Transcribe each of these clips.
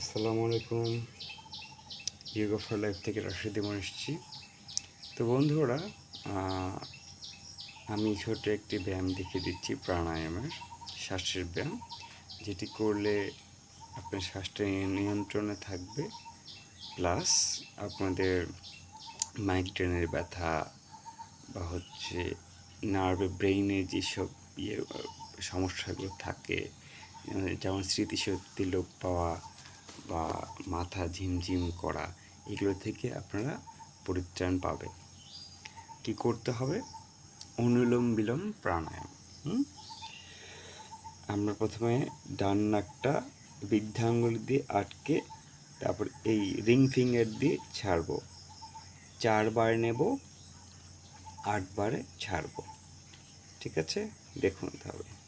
আসসালামু আলাইকুম। Yoga for life থেকে রাশিদ ইমন এসেছি। তো বন্ধুরা আমি ছোট একটি ব্যায়াম দেখিয়ে দিচ্ছি, প্রাণায়ামের, শ্বাসের ব্যায়াম, যেটি করলে আপনার শ্বাসটা নিয়ন্ত্রণে থাকবে, প্লাস আপনাদের মাইগ্রেনের ব্যথা বা হচ্ছে নার্ভে ব্রেইনে যেসব ইয়ে সমস্যাগুলো থাকে, যেমন স্মৃতিশক্তি লোপ পাওয়া বা মাথা ঝিমঝিম করা, এগুলো থেকে আপনারা পরিত্রাণ পাবেন। কি করতে হবে? অনুলোম বিলোম প্রাণায়াম? আমরা প্রথমে ডান নাকটা বৃদ্ধাঙ্গুল দিয়ে আটকে, তারপর এই রিং ফিঙ্গার দিয়ে ছাড়বো। চারবার নেব, আটবারে ছাড়বো। ঠিক আছে? দেখুন তাহলে।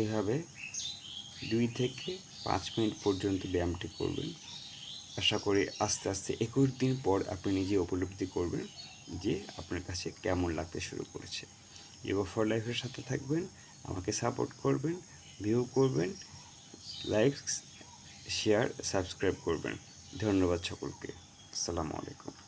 এভাবে দুই থেকে পাঁচ মিনিট পর্যন্ত ব্যায়ামটি করবেন। আশা করি আস্তে আস্তে একুশ দিন পর আপনি নিজে উপলব্ধি করবেন যে আপনার কাছে কেমন লাগতে শুরু করেছে। ইয়োগা ফর লাইফের সাথে থাকবেন, আমাকে সাপোর্ট করবেন ভিউ করবেন লাইক শেয়ার সাবস্ক্রাইব করবেন। ধন্যবাদ সকলকে। আসসালামু আলাইকুম।